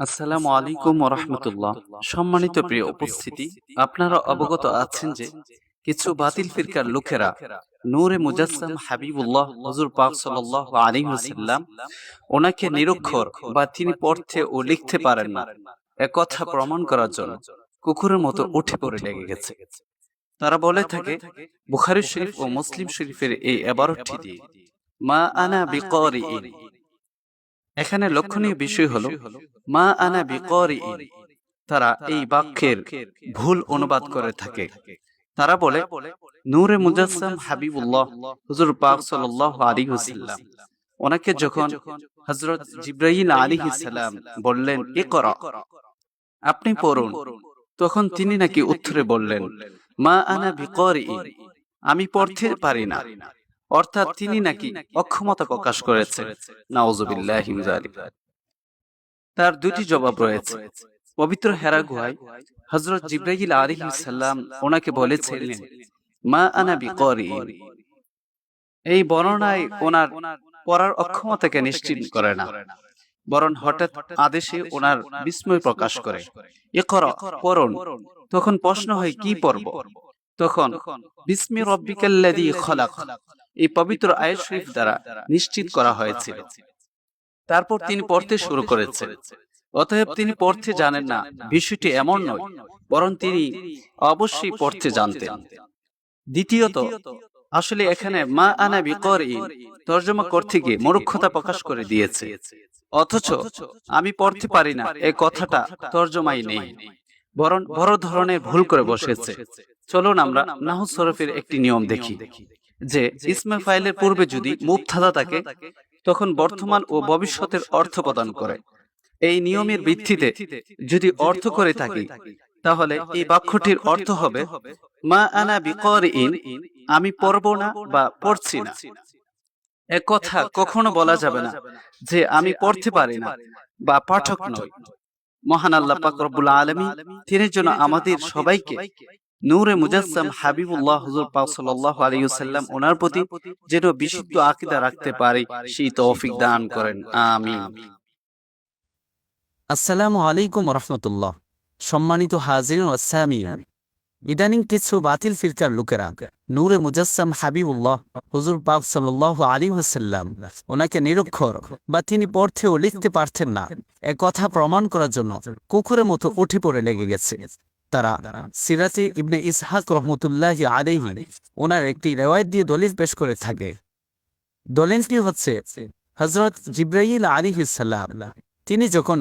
আসসালামু আলাইকুম রহমতুল্লাহ সম্মানিত প্রিয় উপস্থিতি আপনারা অবগত আছেন যে কিছু বাতিল ফিরকার লোকেরা নূরে মুজাসসাম হাবিবুল্লাহ হুজুর পাক সাল্লাহ আলী হুসাল্লাম ওনাকে নিরক্ষর বা তিনি পড়তে ও লিখতে পারেন না। এ কথা প্রমাণ করার জন্য কুকুরের মতো উঠে পড়ে লেগে গেছে। তারা বলে থাকে বুখারি শরীফ ও মুসলিম শরীফের এই এবারটি দিয়ে মা আনা বিকরি এখানে লক্ষণীয় বিষয় হলো মা আনা বিকরি তারা এই বাক্যের ভুল অনুবাদ করে থাকে। তারা বলে নূরে মুজাসসাম হাবিবুল্লাহ হুজুর পাক সাল্লাল্লাহু আলাইহি ওয়াসাল্লাম। ওনাকে যখন হযরত জিব্রাইল আলাইহিস সালাম বললেন ইকরা আপনি পড়ুন। তখন তিনি নাকি উত্তরে বললেন মা আনা বিকরি আমি পড়তে পারি না। অর্থাৎ তিনি নাকি অক্ষমতা প্রকাশ করেছে নাউজুবিল্লাহি তার দুটি জবাব রয়েছে। পবিত্র হেরা গুহায় হজরত জিব্রাইল আলাইহিস সালাম ওনাকে বলেছিলেন মা আনা বিকরিন এই বর্ণনায় ওনার পড়ার অক্ষমতাকে নিশ্চিত করে না। বরং হঠাৎ আদেশে ওনার বিস্ময় প্রকাশ করে। ইকরা পড়ুন। তখন প্রশ্ন হয় কি পড়ব? তখন বিস্মি রব্বিকাল্লাযী খলাক। এই পবিত্র আয়াত শরীফ দ্বারা নিশ্চিত করা হয়েছিল। তারপর তিনি পড়তে শুরু করেছেন। অতএব তিনি পড়তে জানেন না বিষয়টি এমন নয় বরং তিনি অবশ্যই পড়তে জানতেন। দ্বিতীয়ত আসলে এখানে মা আনা বিকরিন তর্জমা করতে গিয়ে মূর্খতা প্রকাশ করে দিয়েছে। অথচ আমি পড়তে পারি না এই কথাটা তর্জমাই নেই। বরং বড় ধরনের ভুল করে বসেছে। চলুন আমরা নাহু সরফের একটি নিয়ম দেখি। যে ইসমে ফাইলের পূর্বে যদি মুবথাদা থাকে তখন বর্তমান ও ভবিষ্যতের অর্থ প্রদান করে। এই নিয়মের ভিত্তিতে যদি অর্থ করে থাকি তাহলে এই বাক্যটির অর্থ হবে মা আনা বিকরিন আমি পড়ব না বা পড়ছি না। এ কথা কখনো বলা যাবে না যে আমি পড়তে পারি না বা পাঠক নই। মহান আল্লাহ পাক রব্বুল আলামিন তিনি যেন আমাদের সবাইকে নূরে মুজাসসাম হাবিবুল্লাহ হুজুর পাক সাল্লাল্লাহু আলাইহি ওয়াসাল্লাম ওনার প্রতি যেন বিশুদ্ধ আকীদা রাখতে পারি সেই তৌফিক দান করেন। আমিন। আসসালামু আলাইকুম রহমতুল্লাহ। সম্মানিত হাজির ওয়াসামিন ইদানিং কিছু বাতিল ফিরকার লোকেরা নূরে মুজাসসাম হাবিবুল্লাহ হুজুর পাক সাল্লাহ আলী হাসাল্লাম ওনাকে নিরক্ষর বা তিনি পড়তে ও লিখতে পারতেন না। এ কথা প্রমাণ করার জন্য কুকুরের মতো উঠে পড়ে লেগে গেছে। তারা সিরাজি ইবনে ইসহাক রহমতুল্লাহ আলাইহি ওনার একটি রেওয়ায়ত দিয়ে দলিল পেশ করে থাকে। দলিলটি হচ্ছে হজরত জিব্রাহিল আলী সাল্লাম তিনি যখন